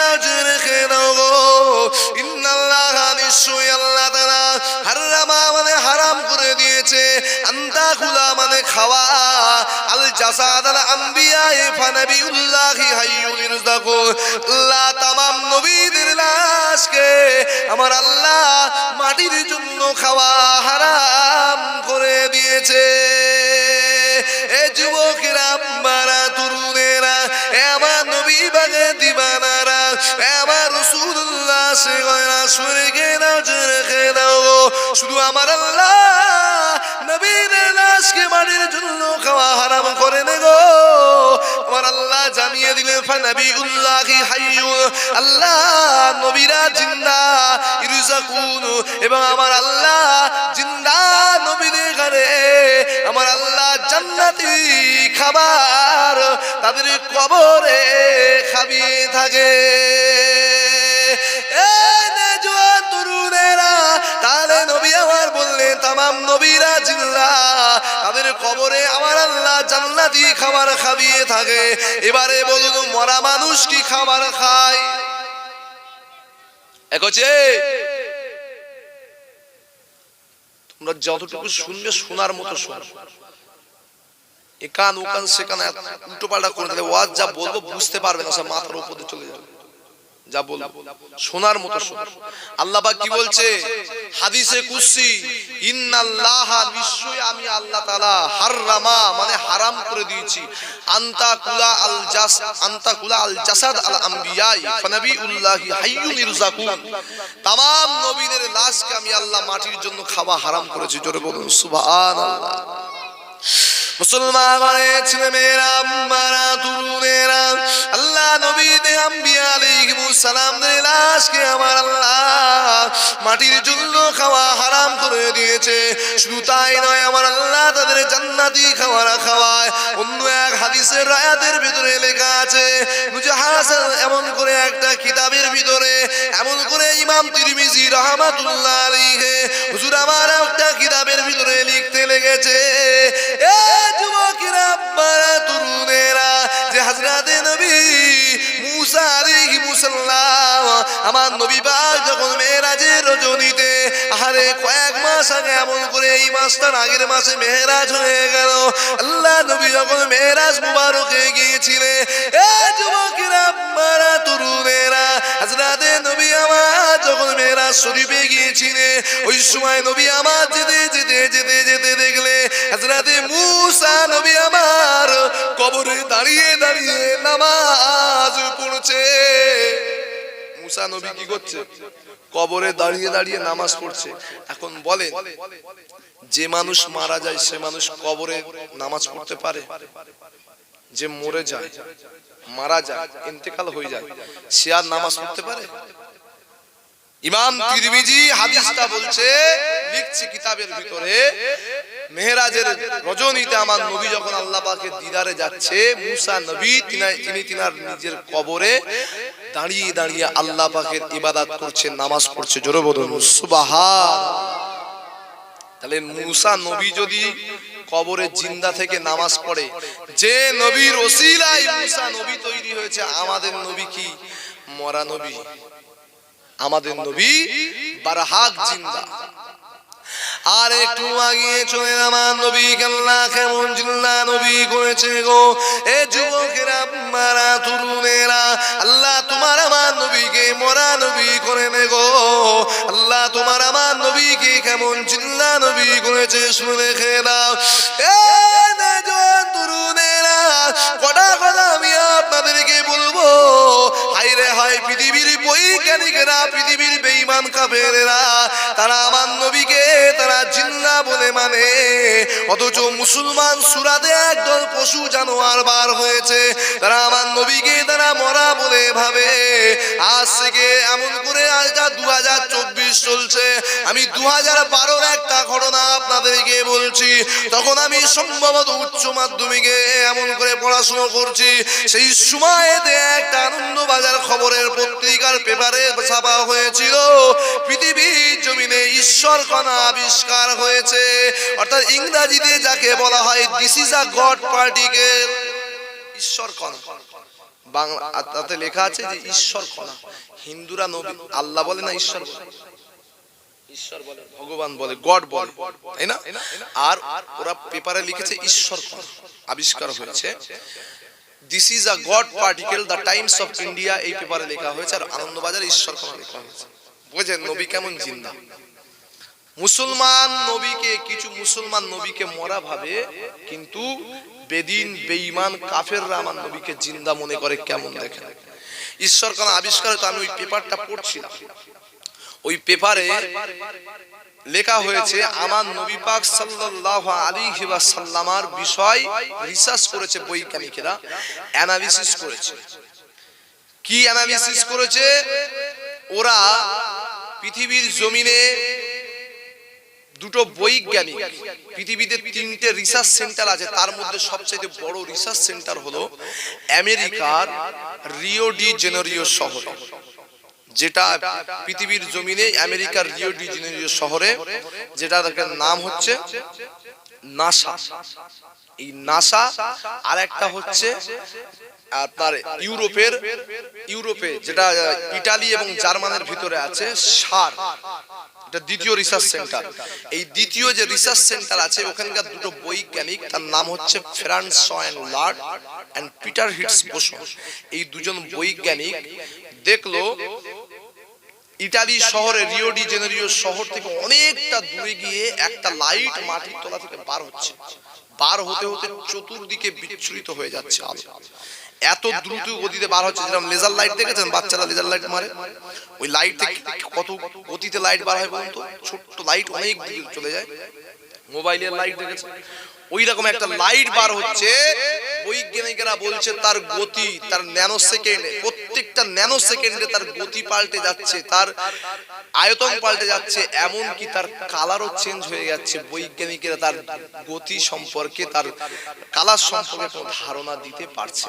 রাজর গো। ইন্নাল্লাহ নিশ্চয়ই আল্লাহ তাআলা হারামা মানে হারাম করে দিয়েছে। আন্তা খুলা মানে খাওয়া। আল জাসাদ আল আম্বিয়া এ ফানাবিউল্লাহি হাইয়ুন ইরজাকুন আল্লাহ তামাম নবীদের লাশকে আমার আল্লাহ মাটির জন্য খাওয়া হারাম করে দিয়েছে। এ যুবকেরা মারা রসুল্লাহ সে গয়না শুনে গে দাও রেখে শুধু আমার আল্লাহ নবীর লাশকে মাটির জন্য খাওয়া হারাম করে নে গো। আমার আল্লাহ জানিয়ে দিলেন ফানাবি উল্লাহি হাইয়ু। আল্লাহ নবীরা জিন্দা, ইরজাকুন। এবং আমার আল্লাহ জিন্দা নবীদের ঘরে। আমার আল্লাহ জান্নাতি খাবার তাদের কবরে খাবিয়ে থাকে। এই বললেন তামাম নবীরা জিল্লা, তাদের কবরে আমার আল্লাহ জান্নাতি খাবার খাবিয়ে থাকে। এবারে বলুন, মরা মানুষ কি খাবার খায়? তোমরা যতটুকু শুনবে, শোনার মতো ওকান সেখানে উল্টো পাল্টা করে দিলে, ওয়াজ যা বলব, বুঝতে পারবে না মাথার উপরে চলে যাবে। যা বলব শোনার মতো আল্লাহ পাক কি বলছে? হাদিসে কুসি ইন্নাল্লাহা নিশ্চয়ই আমি আল্লাহ তাআলা হাররামা মানে হারাম করে দিয়েছি। আন্তা কুলা আল জাস আন্তা কুলা আল জাসাদ আল আম্বিয়াই। ফানাবিউল্লাহি হাইয়ুন ইরজাকুন তামাম নবীদের লাশকে আমি আল্লাহ মাটির জন্য খাওয়া হারাম করেছি। জোরে বলুন সুবহানাল্লাহ। মুসলমান ঘরে ছেলে মেয়েরা মারা তরুণেরা আল্লাহ আম্বিয়া আলাইহিমুস সালাম লাশকে আমার আল্লাহ মাটির জন্য খাওয়া হারাম করে দিয়েছে। শুধু তাই নয়, আমার আল্লাহ তাদের জান্নাতি খাবার খাওয়ায়। অন্য এক হাদিসের রায়াতের ভিতরে লেখা আছে, মুজাহাসান এমন করে একটা কিতাবের ভিতরে, এমন করে ইমাম তিরমিজি রহমাতুল্লাহ আলাইহি, হুজুর আমার একটা কিতাবের ভিতরে লিখতে লেগেছে, এ যুবকেরা, আব্বারা, তরুণেরা, যে হাজরাতে নবী আমার নবী যখন মেয়েরাজের রজনীতে আরে কয়েক মাস আগে এমন করে এই মাসটার আগের মাসে মেহরাজ হয়ে গেল, আল্লাহ নবী যখন মেহরাজ মুবারকে গিয়েছিলেন শরীফে গিয়েছিলেন, ওই সময় নবী আমার যেতে যেতে যেতে যেতে দেখলে হাজরাতে মুসা নবী আমার কবরে দাঁড়িয়ে দাঁড়িয়ে নামাজ পড়ছে। মুসা নবী কি করছে? কবরে দাঁড়িয়ে দাঁড়িয়ে নামাজ পড়ছে। এখন বলে যে মানুষ মারা যায়, সে মানুষ কবরে নামাজ পড়তে পারে? যে মরে যায়, মারা যায়, ইন্তেকাল হয়ে যায়, সে আর নামাজ পড়তে পারে? ইমাম তিরমিজি হাদিসটা বলছে লিখছে কিতাবের ভিতরে মেহরাজের রজনীতে আমার নবী যখন আল্লাহ পাকের দিদারে যাচ্ছে মুসা নবী তিনি- তিনি তিনার নিজের কবরে দাঁড়িয়ে দাঁড়িয়ে আল্লাহ পাকের ইবাদত করছে নামাজ পড়ছে জোরে বলুন সুবাহান তাহলে মুসা নবী যদি কবরে জিন্দা থেকে নামাজ পড়ে যে নবীর ওসিলায় মুসা নবী তৈরি হয়েছে আমাদের নবী কি? মরা নবী। আমাদের নবী বারহাক জিন্দা। আর একটু আগিয়ে চলে আমার নবী কাল্লা কেমন জিল্লা নবী করেছে গো? এ যুবকেরা মারা তরুণেরা আল্লাহ তোমার আমার নবীকে মরা নবী করে নে গো। আল্লাহ তোমার আমার নবীকে কেমন জিল্লা নবী করেছে শুনে খেয়ে দাও। এ তরুণেরা কটা কথা আমি আপনাদেরকে বলব? হাইরে হয় পৃথিবীর বৈজ্ঞানিকেরা পৃথিবীর বেঈমান কাফেরেরা, তারা আমার নবীকে তারা জিল্লা বলে মানে। অথচ মুসলমান সুরাতে একদল পশু জানোয়ার বার হয়েছে, তারা আমার নবীকে তারা মরা বলে ভাবে। আজ থেকে এমন করে আজটা দু হাজার চব্বিশ চলছে, আমি দু হাজার বারোর একটা ঘটনা আপনাদেরকে বলছি। তখন আমি সম্ভবত উচ্চ মাধ্যমিকে এমন করে পড়াশোনা করছি, সেই সময়তে একটা আনন্দবাজার খবরের পত্রিকার পেপারে ছাপা হয়েছিল। পৃথিবীর জমিনে ঈশ্বর কণা আবিষ্কার হয়েছে। অর্থাৎ ইংরাজিতে যাকে বলা হয় this is a God particle ঈশ্বর কণা বাংলা তাতে লেখা আছে যে ঈশ্বর কণা হিন্দুরা নবী, আল্লাহ বলে না ঈশ্বর ঈশ্বর বলে, ভগবান বলে, গড বলে। তাই না? আর ওরা পেপারে লিখেছে ঈশ্বর কণা আবিষ্কার হয়েছে। This is a God particle the Times of India এই পেপারে লেখা হয়েছে, আর আনন্দবাজার ঈশ্বর কণা লেখা হয়েছে। বুঝেন, নবী কেমন জিন্দা। মুসলমান নবীকে, কিছু মুসলমান নবীকে মরা ভাবে, কিন্তু বেদিন, বেঈমান, কাফেররা আমার নবীকে জিন্দা মনে করে কেমন দেখে ঈশ্বর কোন আবিষ্কার তো আমি ওই পেপারটা পড়ছিলাম। ওই পেপারে লেখা হয়েছে আমার নবী পাক সাল্লাল্লাহু আলাইহি ওয়াসাল্লামার বিষয় রিসার্চ করেছে বৈজ্ঞানিকেরা অ্যানালিসিস করেছে। কি অ্যানালিসিস করেছে? ওরা পৃথিবীর জমিনে দুটো বৈজ্ঞানিক পৃথিবীতে তিনটে রিসার্চ সেন্টার আছে তার মধ্যে সবচেয়ে বড় রিসার্চ সেন্টার হলো আমেরিকার রিও ডি জেনেরিও শহর। যেটা পৃথিবীর জমিনে আমেরিকার রিও ডি জেনেরিও শহরে যেটা নাম হচ্ছে নাসা এই নাসা আর একটা হচ্ছে আপনার ইউরোপের, ইউরোপে যেটা ইটালি এবং জার্মানের ভিতরে আছে, সার। এটা দ্বিতীয় রিসার্চ সেন্টার এই দ্বিতীয় যে রিসার্চ সেন্টার আছে, ওখানকার দুটো বৈজ্ঞানিক, তার নাম হচ্ছে François Englert and Peter Higgs Basu এই দুজন বৈজ্ঞানিক দেখল ইটালি শহরে রিও ডি জেনেরিও শহর থেকে অনেকটা দূরে গিয়ে একটা লাইট মাটির তলা থেকে বার হচ্ছে। বার হতে হতে চতুর্দিকে বিচ্ছুরিত হয়ে যাচ্ছে আলো। এত দ্রুত গতিতে বার হচ্ছে। যেরকম লেজার লাইট দেখেছেন? বাচ্চারা লেজার লাইট মারে। ওই লাইট থেকে কত গতিতে লাইট বার হয় বলুন তো? ছোট্ট লাইট অনেক দূরে চলে যায়। মোবাইলের লাইট দেখেছেন? ওই রকম একটা লাইট বার হচ্ছে। বৈজ্ঞানিকেরা বলছে তার গতি, তার ন্যানো সেকেন্ডে প্রত্যেকটা ন্যানো সেকেন্ডে তার গতি পাল্টে যাচ্ছে, তার আয়তন পাল্টে যাচ্ছে এমন কি তার কালারও চেঞ্জ হয়ে যাচ্ছে। বৈজ্ঞানিকেরা তার গতি সম্পর্কে, তার কালার সম্পর্কে কোনো ধারণা দিতে পারছে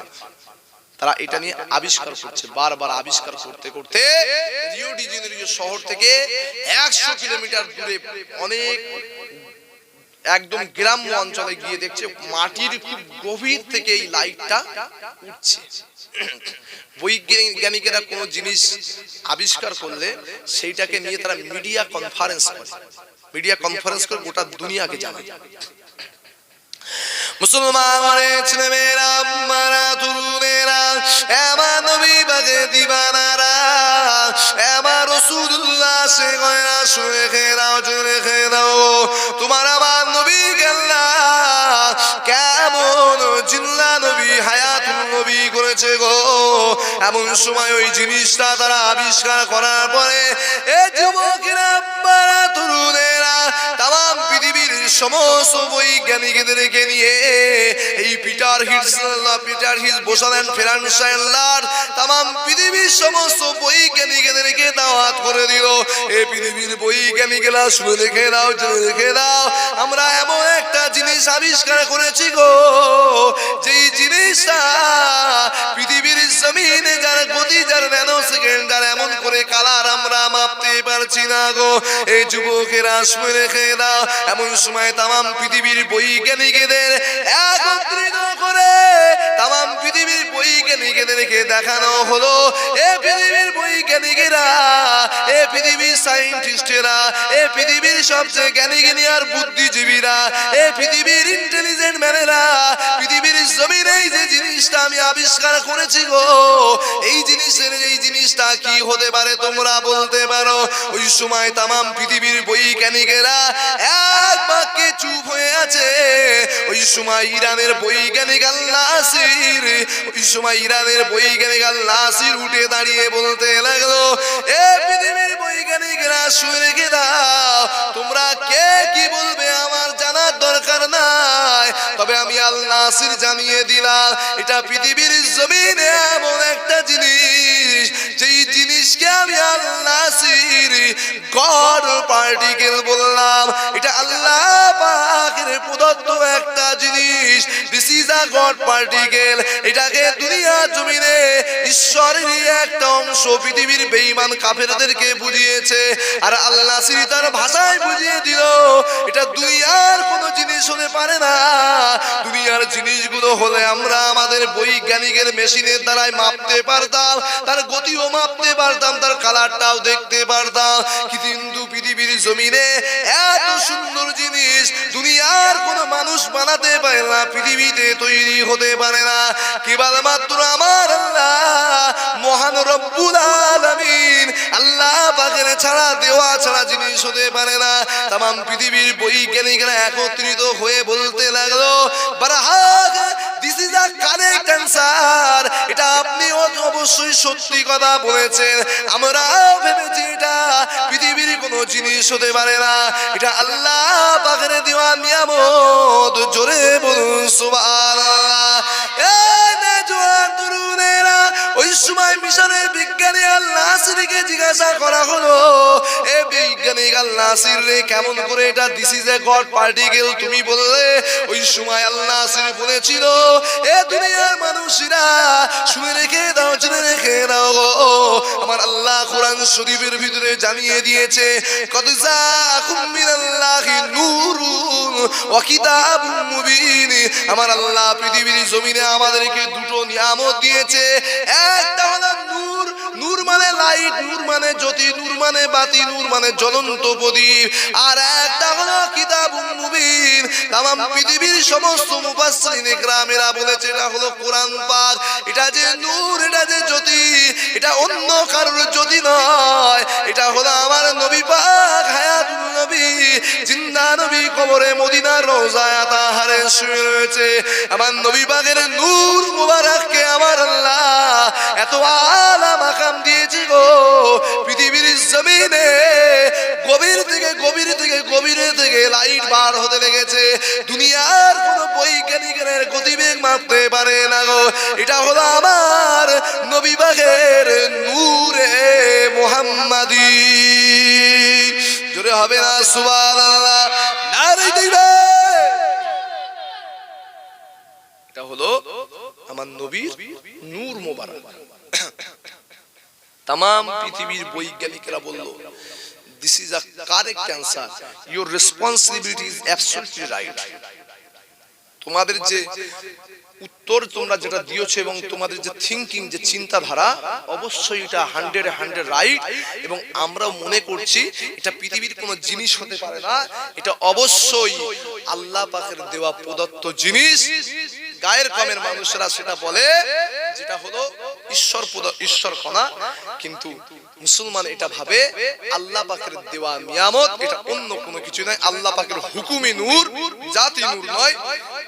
তারা এটা নিয়ে আবিষ্কার করছে, বারবার আবিষ্কার করতে করতে রিও ডি জেনেরিও শহর থেকে একশো কিলোমিটার দূরে অনেক একদম গ্রাম্য অঞ্চলে গিয়ে দেখছে মাটির খুব গভীর থেকে এই লাইটটা উঠছে। বৈজ্ঞানিকেরা কোনো জিনিস আবিষ্কার করলে সেইটাকে নিয়ে তারা মিডিয়া কনফারেন্স করে। মিডিয়া কনফারেন্স করে গোটা দুনিয়াকে জানায়। মুসলমানের ছেলেমেয়েরা মারা তরুণেরা এমন নবী বাগে দিবানারা এমন রসুল্লাহ সে গয়না শুয়ে খেয়ে দাও জুড়ে খেয়ে দাও। তোমার আমার নবী গেল্লা। কেমন জিল্লা নবী হায়াত নবী করেছে গো। এমন সময় ওই জিনিসটা তারা আবিষ্কার করার পরে এ যুবকেরা তরুণেরা সমস্ত বৈজ্ঞানিকদেরকে নিয়ে এই পিটার হিটস পিটার হিটস বসালেন ফেরানসাইলার তাম পৃথিবীর সমস্ত বৈজ্ঞানিকদেরকে দাওয়াত করে দিল। এই পৃথিবীর বৈজ্ঞানিকেরা শুনে রেখে দাও, জেনে রেখে দাও, আমরা এমন একটা জিনিস আবিষ্কার করেছি গো, যেই জিনিসটা মাপতে পারছি না গো। এই যুবকের আসবে রেখে দাও। এমন সময় তাম পৃথিবীর বৈজ্ঞানিকদের একত্রিত করে তাম পৃথিবীর বৈজ্ঞানিকদেরকে দেখানো হলো। এ পৃথিবীর বৈজ্ঞানিকেরা এ পৃথিবীর সাইন্টিস্টেরা এ পৃথিবীর সবচেয়ে জ্ঞানী জ্ঞানী আর বুদ্ধিজীবীরা, এ পৃথিবীর ইন্টেলিজেন্ট ম্যানেরা, পৃথিবীর জমিনে এই যে জিনিসটা আমি আবিষ্কার করেছি গো, এই জিনিসের এই জিনিসটা কি হতে পারে তোমরা বলতে পারো? ওই সময় তামাম পৃথিবীর বৈজ্ঞানিকেরা এক বাক্যে চুপ হয়ে আছে। ওই সময় ইরানের বৈজ্ঞানিক আল্লাসির ওই সময় ইরানের বৈজ্ঞানিক নাসির উঠে দাঁড়িয়ে বলতে লাগল, এ পৃথিবীর বৈজ্ঞানিকরা শুয়ে রেখে তোমরা কে কি বলবে আমার জানার দরকার নাই। তবে আমি আল নাসির জানিয়ে দিলাম, এটা পৃথিবীর জমিনে এমন একটা জিনিস, যেই জিনিসকে আমি আল নাসির গড পার্টিকেল বললাম। এটা আল্লাহ পাকের প্রদত্ত একটা জিনিস। দিস এটাকে দুনিয়া জমিনে ঈশ্বরের একটা অংশ, পৃথিবীর কাফেরদেরকে বুঝিয়েছে। আর আল্লাহ শ্রী তার ভাষায় বুঝিয়ে দিল, এটা দুনিয়ার কোনো জিনিস হতে পারে না। দুনিয়ার জিনিসগুলো হলে আমরা আমাদের বৈজ্ঞানিকের মেশিনের দ্বারাই মাপতে পারতাম, তার গতিও মাপতে পারতাম, তার কালারটাও দেখতে পারতাম। কিন্তু পৃথিবীর জমিনে এত সুন্দর জিনিস দুনিয়ার কোন মানুষ বানাতে পারে না পৃথিবীতে তৈরি হতে পারে না কেবল মাত্র আমার আল্লাহ, মহান রব্বুল আলামিন আল্লাহ পাকের ছাড়া, দেওয়া ছাড়া জিনিস হতে পারে না তাম পৃথিবীর বৈজ্ঞানিকরা একত্রিত হয়ে বলতে লাগল বারাহাগ বলেছেন। আমরা ভেবেছি এটা পৃথিবীর কোনো জিনিস হতে পারে না। এটা আল্লাহ পাকের দেওয়া নিয়ামত। জোরে বলুন সুবহানাল্লাহ। এই নে ওই সময় মিশনের বিজ্ঞানী আল্লাহ নাসিরকে জিজ্ঞাসা করা হলো, এ বিজ্ঞানী আল্লাহ নাসির রে, কেমন করে এটা this is a God particle তুমি বললে, ওই সময় আল্লাহ নাসির বলেছিল, এ দুনিয়ার মানুষেরা, শুনে রেখে দাও, জেনে রেখে দাও। আমার আল্লাহ কোরআন শরীফের ভিতরে জানিয়ে দিয়েছে কত আমার আল্লাহ পৃথিবীর জমিনে আমাদেরকে দুটো নিয়ামত দিয়েছে, একটা হলো নূর নূর মানে লাইট নূর মানে জ্যোতি নূর মানে বাতি নূর মানে জ্বলন্ত প্রদীপ। আর একটা হলো কিতাবুম মুবিন। তাম পৃথিবীর সমস্ত মুফাসসিরিন ইকরামেরা বলেছে, এটা হলো কোরআন পাক। এটা যে নূর, এটা যে জ্যোতি, এটা অন্য কারোর জ্যোতি নয়। এটা হলো আমার নবী পাক হায়াতুল নবী, জিন্দা নবী কবরে মদিনার রোজায় তাহারে শুয়ে রয়েছে। আমার নবী পাকের নূর মুবারককে আমার আল্লাহ এত মাকাম দিয়েছি গো। পৃথিবীর জমিনে গভীর থেকে গভীর থেকে গভীর থেকে লাইট বার হতে লেগেছে। দুনিয়ার কোন বৈজ্ঞানিকের গতিবেগ মাপতে পারে না গো। এটা হলো আমার নবী বাগের নূরে মোহাম্মদী। জোরে হবে না দিবে। এটা হলো আমার নবীর নূর মোবারক। তাম পৃথিবীর বৈজ্ঞানিকরা বলল this is a correct answer your responsibility is absolutely right তোমাদের যে উত্তর তোমরা যেটা দিয়েছ এবং তোমাদের যে থিঙ্কিং যে চিন্তাধারা, অবশ্যই এটা হান্ড্রেড হান্ড্রেড রাইট এবং আমরা মনে করছি এটা পৃথিবীর কোনো জিনিস হতে পারে না। এটা অবশ্যই আল্লাহ পাকের দেওয়া প্রদত্ত জিনিস। গায়ের কমের মানুষরা সেটা বলে যেটা হলো ঈশ্বর ঈশ্বর কণা কিন্তু মুসলমান এটা ভাবে, আল্লাহ পাকের দেওয়া নিয়ামত, এটা অন্য কোনো কিছু নয়। আল্লাহ পাকের হুকুমি নূর, জাতি নূর নয়।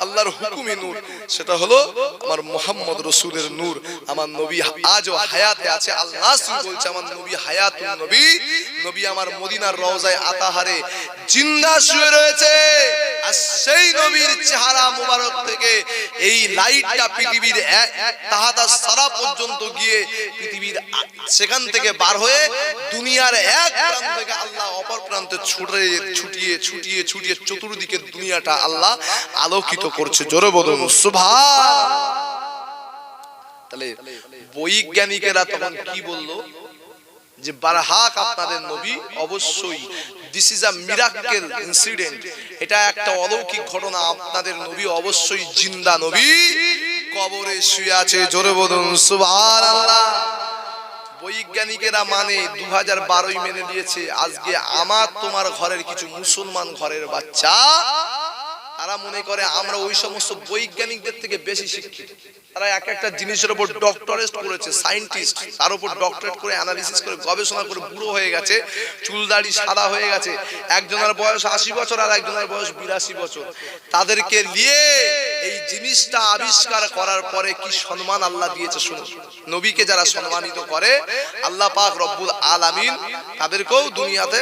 আল্লাহর হুকুমি নূর। সেটা হলো আমার মোহাম্মদ রসুলের নূর। আমার নবী আজও হায়াতে আছে, আল্লাহ বলছে, আমার নবী হায়াতুন নবী। নবী আমার মদিনার রওজায় আতাহারে জিন্দা শুয়ে রয়েছে। আর সেই নবীর চেহারা মুবারক থেকে এই লাইটটা পৃথিবীর তাহাতা সারা পর্যন্ত গিয়ে পৃথিবীর সেখান থেকে বার হয়ে দুনিয়ার এক প্রান্ত থেকে আল্লাহ অপর প্রান্তে ছুটে ছুটিয়ে ছুটিয়ে ছুটিয়ে চতুর্দিকে দুনিয়াটা আল্লাহ আলোকিত করছে, জোরে বলুন, সুবহান। তাহলে বৈজ্ঞানিকেরা তখন কি বলল? যে বারহাক আপনাদের নবী, অবশ্যই this is a miracle incident এটা একটা অলৌকিক ঘটনা, আপনাদের নবী অবশ্যই জিন্দা নবী। কবরে শুয়ে আছে, জোরে বলুন, সুবহানাল্লাহ। বৈজ্ঞানিকেরা মানে দু হাজার বারোই মেনে নিয়েছে, আজকে আমার তোমার ঘরের কিছু মুসলমান ঘরের বাচ্চা তারা মনে করে আমরা ওই সমস্ত বৈজ্ঞানিকদের থেকে বেশি শিক্ষিত। তারা এক একটা জিনিসের উপর ডক্টরেট করেছে সায়েন্টিস্ট তার উপর ডক্টরেট করে অ্যানালিসিস করে, গবেষণা করে, বুড়ো হয়ে গেছে চুল দাড়ি সাদা হয়ে গেছে। একজনের বয়স আশি বছর আর একজনের বয়স বিরাশি বছর। তাদেরকে নিয়ে এই জিনিসটা আবিষ্কার করার পরে কি সম্মান আল্লাহ দিয়েছে শুনুন। নবীকে যারা সম্মানিত করে, আল্লাহ পাক রব্বুল আলামিন তাদেরকেও দুনিয়াতে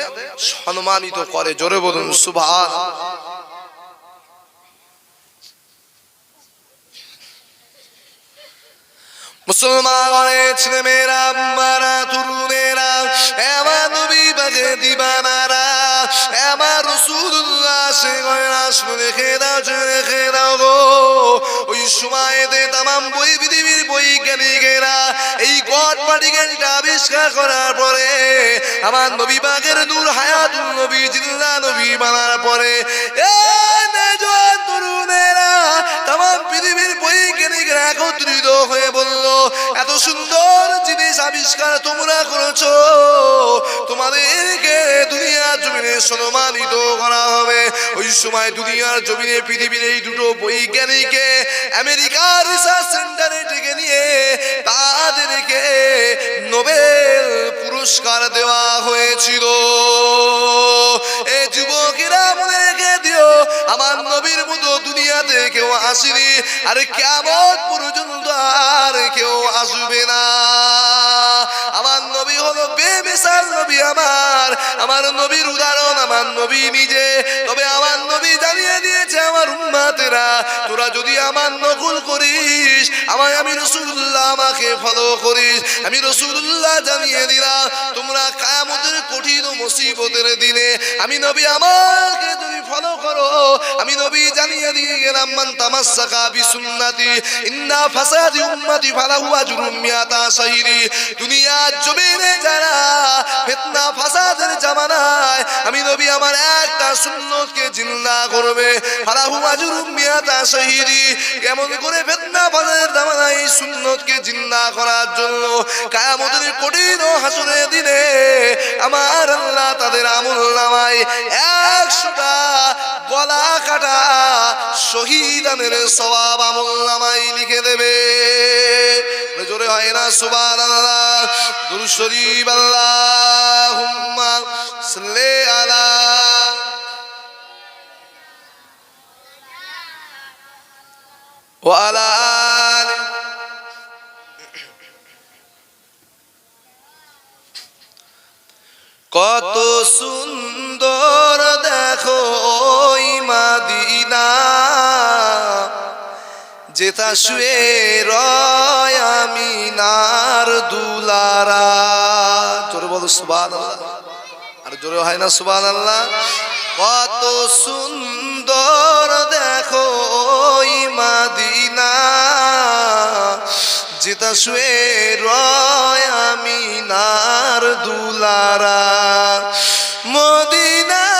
সম্মানিত করে। জোরে বলুন সুবহান মুসলমানের ছেলে মেয়েরা আম্মারা তরুণেরা এবার এবার সে রেখে দাও রেখে দাও ওই পৃথিবীর বৈজ্ঞানিকেরা এই গড পার্টিকেলটা আবিষ্কার করার পরে, আমার নবী বাগের দূর হায়াতুল নবী, জিল্লা নবী বানার পরে, এ তরুণেরা তামাম পৃথিবীর বৈজ্ঞানিকরা একত্রিত এত সুন্দর জিনিস আবিষ্কার তোমরা করেছ। তোমাদেরকে দুনিয়ার জমিনে সম্মানিত করা হবে। ওই সময় দুনিয়ার জমিনে পৃথিবীর এই দুটো বৈজ্ঞানিককে আমেরিকার রিসার্চ সেন্টারে ডেকে নিয়ে তাদেরকে নোবেল পুরস্কার দেওয়া হয়েছিল। এ যুবকেরা রেখে দিও, আমার নবীর মতো দুনিয়াতে কেউ আসেনি? আর কেমন পর্যন্ত আর কেউ আসবে না। আমার নবী হলো বেমিসাল নবী আমার। আমার নবীর উদাহরণ আমার নবী নিজে। তবে আমার নবী জানিয়ে দিয়েছে আমার উম্মাতেরা, তোরা যদি আমার নকল করিস, আমায় আমি রসুল্লাহ আমাকে ফলো করিস। আমি রসুল্লাহ জানিয়ে কঠিন মুসিবতের দিনে আমি নবী আমাকে তুমি ফলো করো। আমি নবী জানিয়ে দিয়ে গেলাম, মান তামাসসাকা বিসুন্নতি, ইন্না ফাসাদি উম্মতি ফালাহু আজরুম মিয়াতা শাহিরি দুনিয়ার জমিনে যারা ফিতনা ফাসাদের জামানায়, আমি নবী আমার একটা সুন্নতকে জিন্দা করবে। ফালাহু আজরুম মিয়াতা শাহিরি কেমন করে ফিতনা ফাসাদের জামানায় সুন্নতকে জিন্দা করার জন্য, কিয়ামতের কঠিন হাসরের দিনে আমার আল্লাহ তাদের আমল নামাই একশোটা গলা কাটা শহীদানের সবাব আমল নামাই লিখে দেবে। জোরে হয় না সুবাদ আল্লাহ দুল আল্লাহ সাল্লে আলা যেটা শুয়ে রয় আমি নার দুলারা। জোরে বলো সুবান আর জোরে হয় না সুবান আল্লাহ কত সুন্দর দেখো ওই মাদিনা। যেটা শুয়ে রয় দুলারা। মদিনার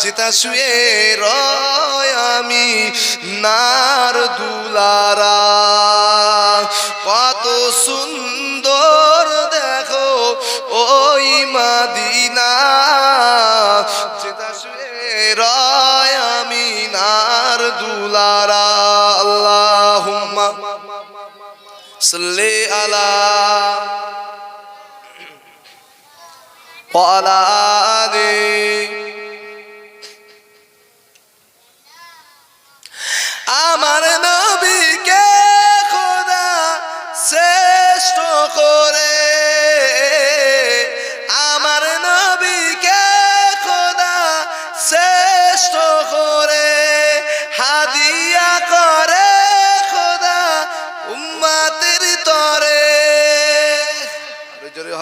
মাদিনায় যেটা শুয়ে রয় আমি নার দুলারা কত সুন্দর দেখো ওই মাদিনা যেটা শুয়ে রয় আমি নার দুলারা আল্লাহ সাল্লি আলা وعلى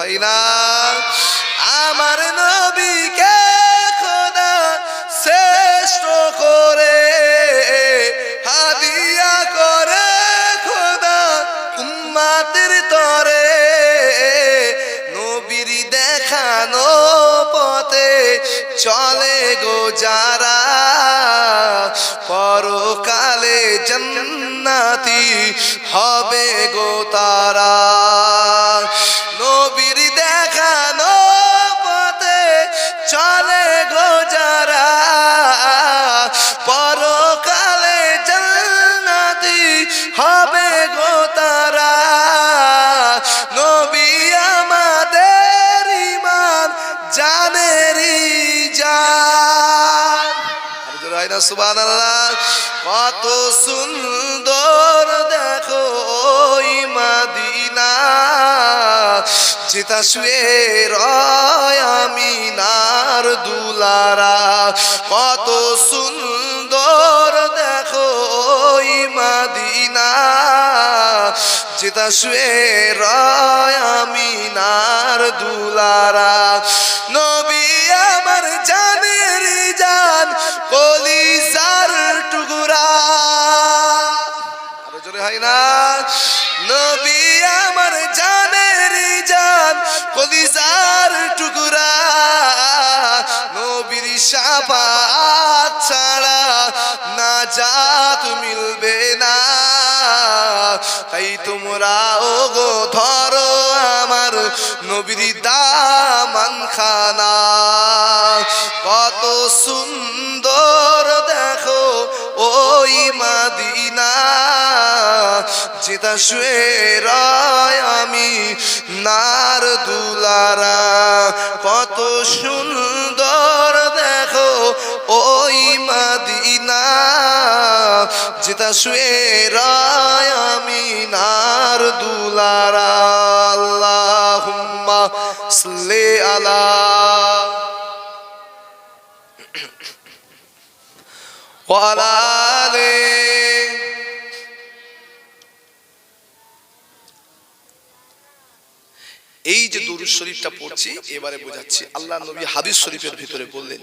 আরও না। আমার নবীকে খোদা শ্রেষ্ঠ করে, হাদিয়া করে খোদা উম্মাতের তরে। নবীর দেখানো পথে চলে গো যারা, পরকালে জন্নাতি হবে গো তারা। কত সুন্দর দেখো মাদিনা। যেটা শুয়ে রয় আমিনার দুলারা। কত সুন্দর দেখো মাদিনা। যেটা শুয়ে রয় আমিনার দুলারা। নবী আমার জান শাফাত ছাড়া না জাত মিলবে না। তাই তোমরা ও গো ধরো আমার নবীর দামান খানা কত সুন্দর দেখো, ওই মাদিনা। যেটা শুয়ে রয় আমি, নার দুলারা। কত সুন্দর যেটা শুয়ে রয় আমি নার দুলারা আল্লাহুম্মা সাল্লি আলা ওয়ালা এই যে দরুদ শরীফটা পড়ছি, এবারে বোঝাচ্ছি। আল্লাহ নবী হাদিস শরীফের ভিতরে বললেন,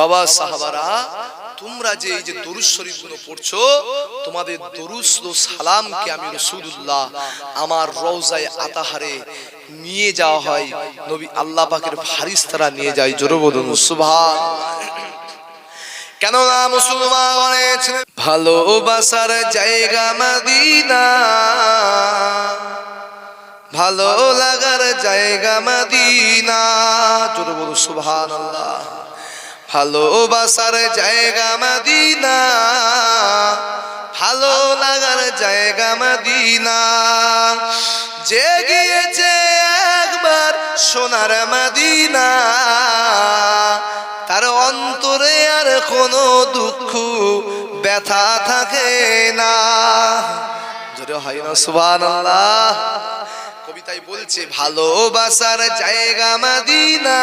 বাবা, সাহাবারা, তোমরা যে এই যে দরুদ শরীফগুলো পড়ছো, তোমাদের দরুদ ও সালামকে আমি রসুল্লাহ আমার রওজায় আতাহারে নিয়ে যাওয়া হয়। নবী আল্লাহ পাকের ফারিস্তারা নিয়ে যায়। জোরে বলুন, সুবহান। কেননা মুসলমান ভালোবাসার জায়গা মাদিনা। ভালো লাগার জায়গা মাদিনা। জোরে বলুন সুবহান ভালোবাসার জায়গা মাদিনা। ভালো লাগার জায়গা মাদিনা। যে গিয়েছে একবার সোনার মাদিনা। তার অন্তরে আর কোনো দুঃখ, ব্যথা থাকে না। জোরে হয় না, সুবহানাল্লাহ। কবিতায় বলছে, ভালোবাসার জায়গা মাদিনা,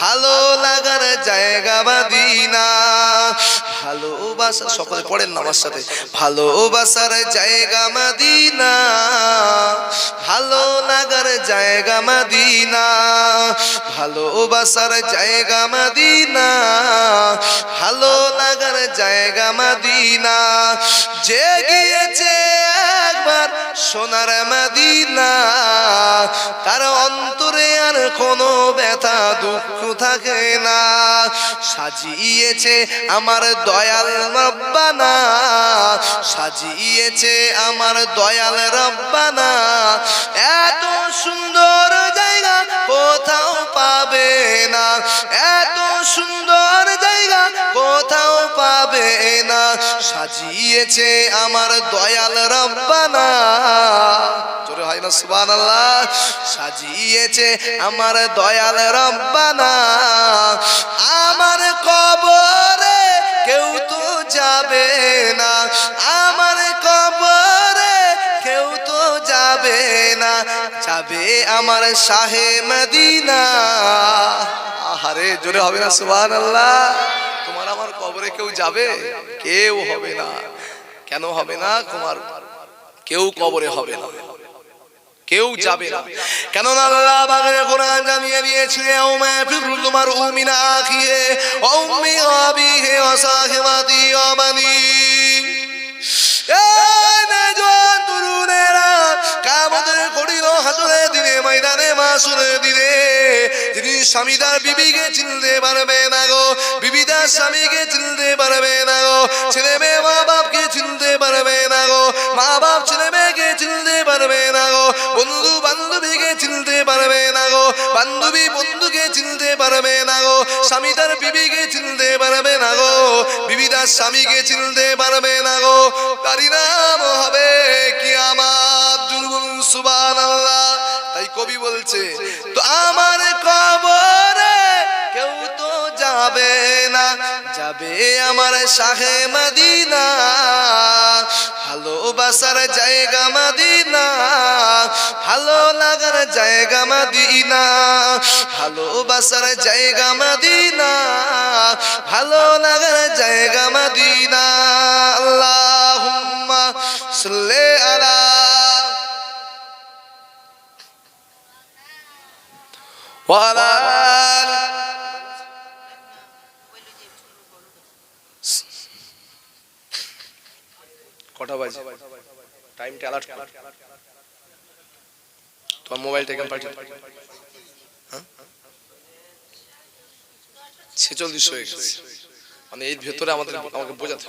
ভালো লাগার জায়গা মাদিনা। ভালোবাসা, সকলে পড়েন আমার সাথে। ভালোবাসার জায়গা মাদিনা, ভালো লাগার জায়গা মাদিনা। ভালোবাসার জায়গা মাদিনা, ভালো লাগার জায়গা মাদিনা। যে গিয়েছে একবার সোনার মাদিনা, তার অন্তরে আর কোনো ব্যথা, দুঃখ থাকে না। সাজিয়েছে আমার দয়াল রব্বানা, সাজিয়েছে আমার দয়াল রব্বানা। এত সুন্দর জায়গা কোথাও পাবে না, এত সুন্দর সাজিয়েছে আমার দয়াল রব্বানা। জোরে হয় না, সুবহানাল্লাহ। সাজিয়েছে আমার দয়াল রব্বানা। আমার কবরে কেউ তো যাবে না। আমার কবরে কেউ তো যাবে না। যাবে আমার শাহে মদিনা। আহারে, জোরে হবে না, সুবহানাল্লাহ। আমার কবরে কেউ যাবে? কেউ হবে না। কেন হবে না তোমার কেউ কবরে হবে না। কেউ যাবে না। কেন আল্লাহ বাগানে কোরআন জানিয়ে দিয়েছে ওমা ফিরু তোমার উমিনা আখিয়ে উম্মি আবিহে ওয়াসাহিবাতি ওয়াবানি এই নজওয়ান তরুণেরা কামতের কঠিন হাসরে দিনে, ময়দানে মাসুরে দিনে। যিনি স্বামীদার বিবিকে চিনতে পারবে না গো, বিবিদার স্বামীকে চিনতে পারবে না গো। ছেলে মেয়ে মা বাপকে চিনতে পারবে না গো মা বাপ ছেলে মেয়েকে চিনতে পারবে না গো, বন্ধু বান্ধবীকে চিনতে পারবে না গো, বান্ধবী বন্ধুকে চিনতে পারবে না গো স্বামী তার বিবিকে চিনতে পারবে না গো বিবি তার স্বামীকে চিনতে পারবে না গো। তারই নাম হবে কি আমার দুর্গুণ সুবান তাই কবি বলছে, তো আমার কবরে কেউ তো যাবে না, যাবে আমার শাহে মদিনা, ভালোবাসার জায়গা মদিনা, ভালো লাগার জায়গা মদিনা, ভালোবাসার জায়গা মদিনা, ভালো লাগার জায়গা মদিনা, আল্লাহুম্মা সাল্লি আলা কটা টাইমটা অ্যালার্ট তোমার মোবাইলটা কেমন পাঠিয়ে হ্যাঁ? ছেচল্লিশ হয়ে গেছে। মানে এর ভেতরে আমাদের আমাকে বোঝাতে